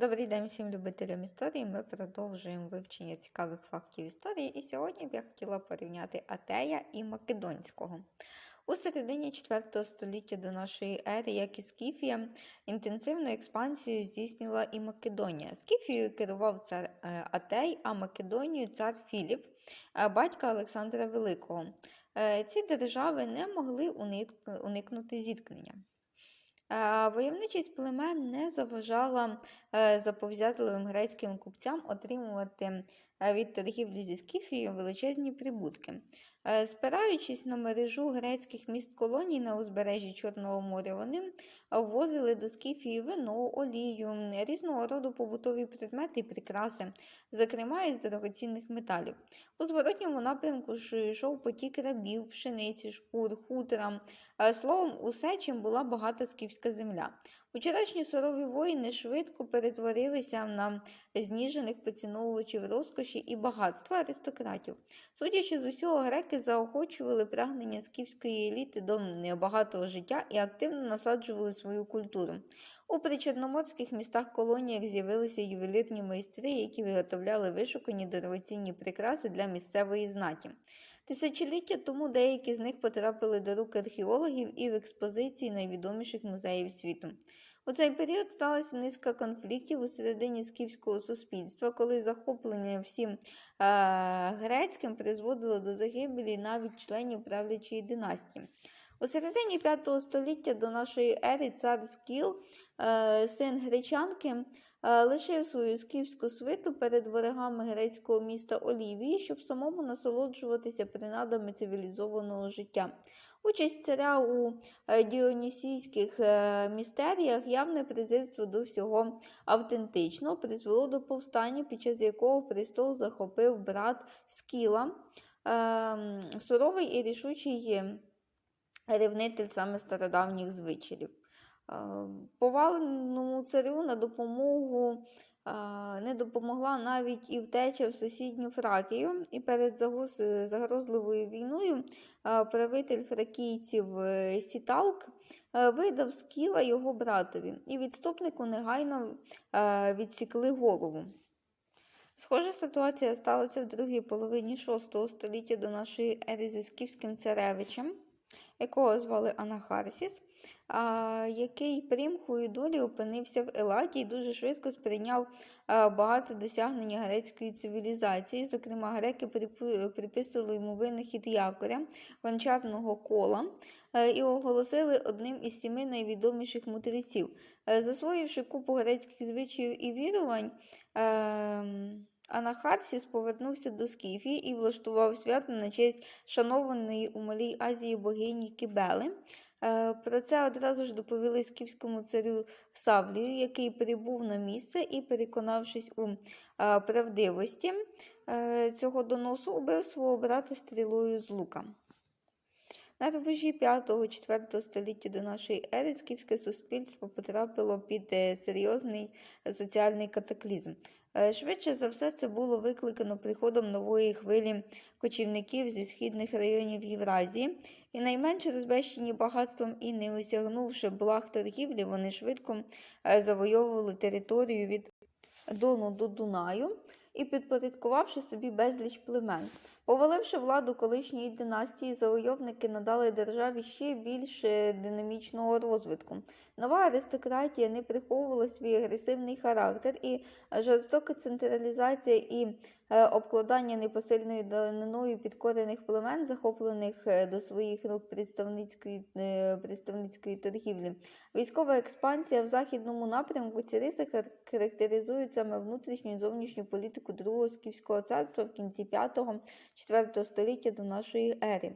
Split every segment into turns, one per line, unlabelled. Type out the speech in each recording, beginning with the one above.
Добрий день всім любителям історії. Ми продовжуємо вивчення цікавих фактів історії. І сьогодні б я хотіла порівняти Атея і Македонського. У середині 4 століття до нашої ери, як і Скіфія, інтенсивну експансію здійснила і Македонія. Скіфією керував цар е, Атей, а Македонією цар Філіп, е, батька Олександра Великого. Е, Ці держави не могли уникнути зіткнення. Е, Войовничість племен не заважала е, заповзятливим грецьким купцям отримувати е, від торгівлі зі Скіфією величезні прибутки. Е, Спираючись на мережу грецьких міст колоній на узбережжі Чорного моря, вони ввозили до Скіфії вино, олію, різного роду побутові предмети і прикраси, зокрема із дорогоцінних металів. У зворотньому напрямку йшов потік рабів, пшениці, шкур, хутора, Е, Словом, усе, чим була багата скіфська земля. Вчорашні сурові воїни швидко перетворилися на зніжених поціновувачів розкоші і багатства аристократів. Судячи з усього, греки заохочували прагнення скіфської еліти до багатого життя і активно насаджували свою культуру. У причорноморських містах-колоніях з'явилися ювелірні майстри, які виготовляли вишукані дорогоцінні прикраси для місцевої знаті. Тисячоліття тому деякі з них потрапили до рук археологів і в експозиції найвідоміших музеїв світу. У цей період сталася низка конфліктів у середині скіфського суспільства, коли захоплення всім е, грецьким призводило до загибелі навіть членів правлячої династії. У середині 5 століття до нашої ери цар Скіл, син гречанки, е, лишив свою скіфську свиту перед ворогами грецького міста Олівії, щоб самому насолоджуватися принадами цивілізованого життя. Участь царя у е, діонісійських е, містеріях, явне презирство до всього автентичного, призвело до повстання, під час якого престол захопив брат Скіла, суровий і рішучий ревнитель саме стародавніх звичаїв. Е, Поваленому царю на допомогу е, не допомогла навіть і втеча в сусідню Фракію, і перед загрозливою війною е, правитель фракійців Сіталк видав скіла його братові, і відступнику негайно відсікли голову. Схожа ситуація сталася в другій половині VI століття до нашої ери зі скіфським царевичем, якого звали Анахарсіс, який примхою долі опинився в Еладі і дуже швидко сприйняв багато досягнення грецької цивілізації. Зокрема, греки приписували йому винахід якоря, гончарного кола е, і оголосили одним із сіми найвідоміших мудреців. Е, Засвоївши купу грецьких звичаїв і вірувань, ем, Анахарсіс повернувся до Скіфії і влаштував свято на честь шанованої у Малій Азії богині Кібели. Е, Про це одразу ж доповіли скіфському царю Савлію, який прибув на місце і, переконавшись у е, правдивості е, цього доносу, убив свого брата стрілою з лука. На рубежі 5-4 століття до нашої ери скіфське суспільство потрапило під серйозний соціальний катаклізм. Е, Швидше за все, це було викликано приходом нової хвилі кочівників зі східних районів Євразії, і найменш розбещені багатством і не осягнувши благ торгівлі, вони швидко е, завойовували територію від Дону до Дунаю і підпорядкувавши собі безліч племен. Поваливши владу колишньої династії, завойовники надали державі ще більш е, динамічного розвитку. Нова аристократія не приховувала свій агресивний характер, і жорстока централізація і е, обкладання непосильною даниною підкорених племен, захоплених е, до своїх рук представницької, е, представницької торгівлі. Військова експансія в західному напрямку ці риси характеризують саме внутрішню і зовнішню політику Другого Скіфського царства в кінці 5-4 століття до нашої ери.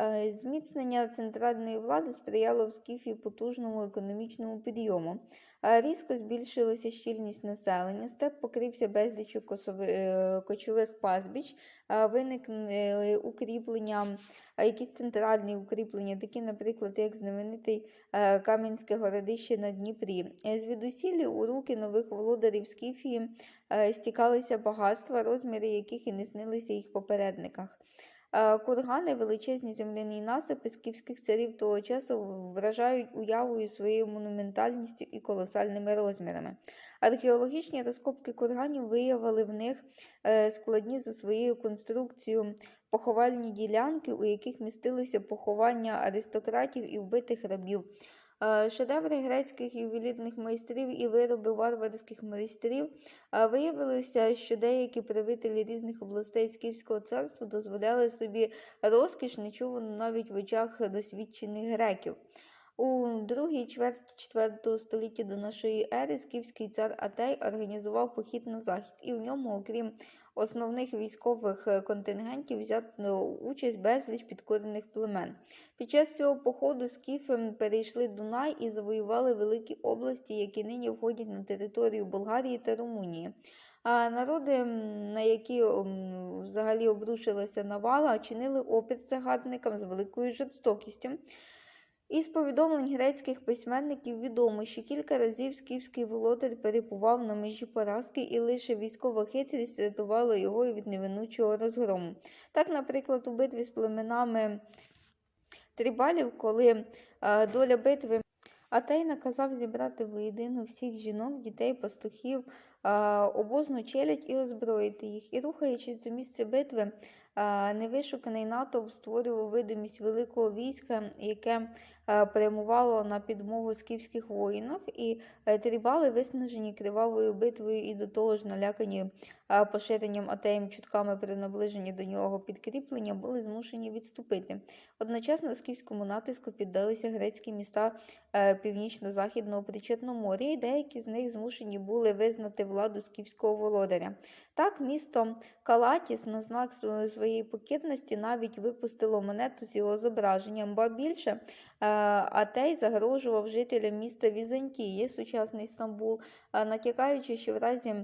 Е, Зміцнення центральної влади сприяло в Скіфії потужному економічному підйому. Е, Різко збільшилася щільність населення, степ покрився косови- е, кочових пастбіч, виникли укріплення, якісь центральні укріплення, такі, наприклад, як знаменитий Кам'янське городище на Дніпрі. Звідусілі у руки нових володарів Скіфії стікалися багатства, розміри яких і не снилися їх попередниках. Е, Кургани, величезні земляні насипи скіфських царів того часу вражають уявою своєю монументальністю і колосальними розмірами. Археологічні розкопки курганів виявили в них е, складні за своєю конструкцією поховальні ділянки, у яких містилися поховання аристократів і вбитих рабів. Е, Шедеври грецьких ювелірних майстрів і вироби варварських майстрів е, виявилося, що деякі правителі різних областей Скіфського царства дозволяли собі розкіш, нечувану навіть в очах досвідчених греків. У другій чверті IV століття до нашої ери скіфський цар Атей організував похід на захід, і в ньому, окрім основних військових е, контингентів, взято участь безліч підкорених племен. Під час цього походу скіфи перейшли Дунай і завоювали великі області, які нині входять на територію Болгарії та Румунії. А народи, на які взагалі обрушилася навала, чинили опір загарбникам з великою жорстокістю. Із повідомлень грецьких письменників відомо, що кілька разів скіфський володар перебував на межі поразки, і лише військова хитрість рятувала його від невинучого розгрому. Так, наприклад, у битві з племенами трибалів, коли е, доля битви Атей наказав зібрати воєдину всіх жінок, дітей, пастухів, е, обозну челядь і озброїти їх. І, рухаючись до місця битви, невишуканий натовп створював видимість великого війська, яке е, прямувало на підмогу скіфських воїнах, і е, трибали, виснажені кривавою битвою і до того ж налякані е, поширенням атеєм чутками при наближенні до нього підкріплення, були змушені відступити. Одночасно скіфському натиску піддалися грецькі міста е, північно-західного Причетномор'я, і деякі з них змушені були визнати владу скіфського володаря. Так, місто Калатіс на знак сво- своєї покірності навіть випустило монету з його зображенням, ба більше е, Атей загрожував жителям міста Візантії, сучасний Стамбул, е, натякаючи, що в разі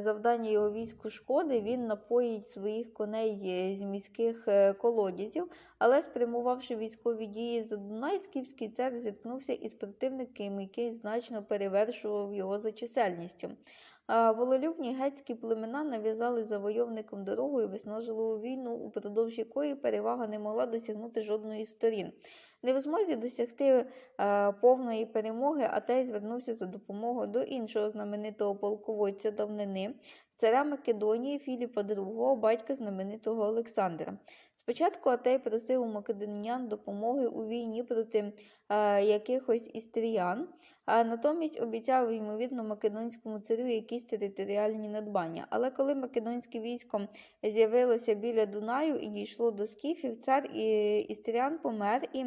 завдання його війську шкоди він напоїть своїх коней е, з міських е, колодязів, але спрямувавши військові дії за Дунай, скіфський цар зіткнувся із противником, який значно перевершував його за чисельністю. А Волелюбні гетські племена нав'язали завойовникам дорогу і виснажливу війну, упродовж якої перевага не могла досягнути жодної з сторін. Не в змозі досягти е, повної перемоги, а те й звернувся за допомогою до іншого знаменитого полководця давнини, царя Македонії Філіпа II, батька знаменитого Олександра. Спочатку Атей просив у македоніян допомоги у війні проти е, якихось істріян, а натомість обіцяв, ймовірно, македонському царю якісь територіальні надбання. Але коли македонське військо з'явилося біля Дунаю і дійшло до скіфів, цар і істріян помер, і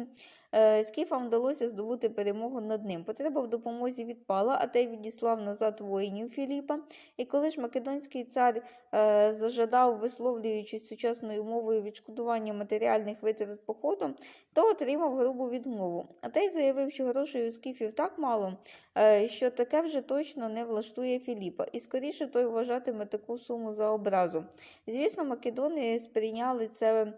е, скіфам вдалося здобути перемогу над ним. Потреба в допомозі відпала, а той відіслав назад воїнів Філіпа. І коли ж македонський цар е, зажадав, висловлюючись сучасною мовою відшкодування матеріальних витрат походу, то отримав грубу відмову. А той заявив, що грошей у скіфів так мало, е, що таке вже точно не влаштує Філіпа, і скоріше той вважатиме таку суму за образу. Звісно, македони сприйняли це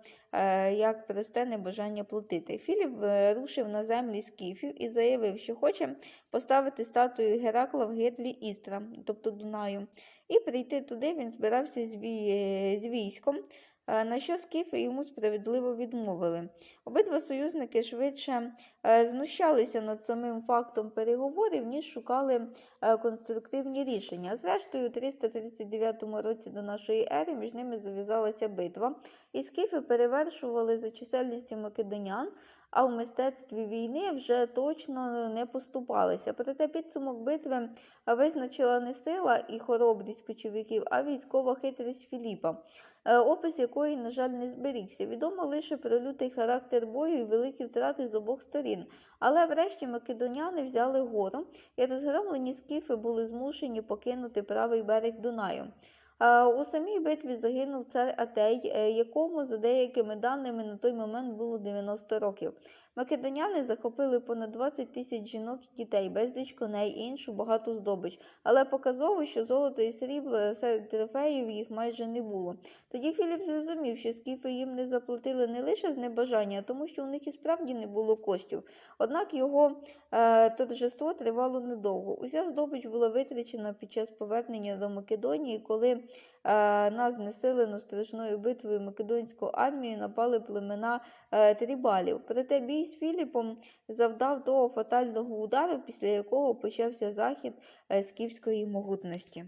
як просте небажання платити. Філіп е, рушив на землі скіфів і заявив, що хоче поставити статую Геракла в гирлі Істра, тобто Дунаю, і прийти туди він збирався з військом. Е, На що скіфи йому справедливо відмовили. Обидва союзники швидше е, знущалися над самим фактом переговорів, ніж шукали е, конструктивні рішення. Зрештою, у 339 році до нашої ери між ними зав'язалася битва, і скіфи перевершували за чисельністю македонян, а в мистецтві війни вже точно не поступалися. Проте підсумок битви визначила не сила і хоробрість кочовиків, а військова хитрість Філіпа, е, опис якої, на жаль, не зберігся. Відомо лише про лютий характер бою і великі втрати з обох сторін. Але врешті македоняни взяли гору, і розгромлені скіфи були змушені покинути правий берег Дунаю. Е, У самій битві загинув цар Атей, е, якому, за деякими даними, на той момент було 90 років. Македоняни захопили понад 20 тисяч жінок і дітей, безліч коней і іншу багату здобич. Але показово, що золото і срібло серед трофеїв їх майже не було. Тоді Філіп зрозумів, що скіфи їм не заплатили не лише з небажання, а тому що у них і справді не було коштів. Однак його е, торжество тривало недовго. Уся здобич була витрачена під час повернення до Македонії, коли е, на знесилену страшною битвою македонську армію напали племена е, трибалів. Проте бій з Філіпом завдав того фатального удару, після якого почався захід е, скіфської могутності.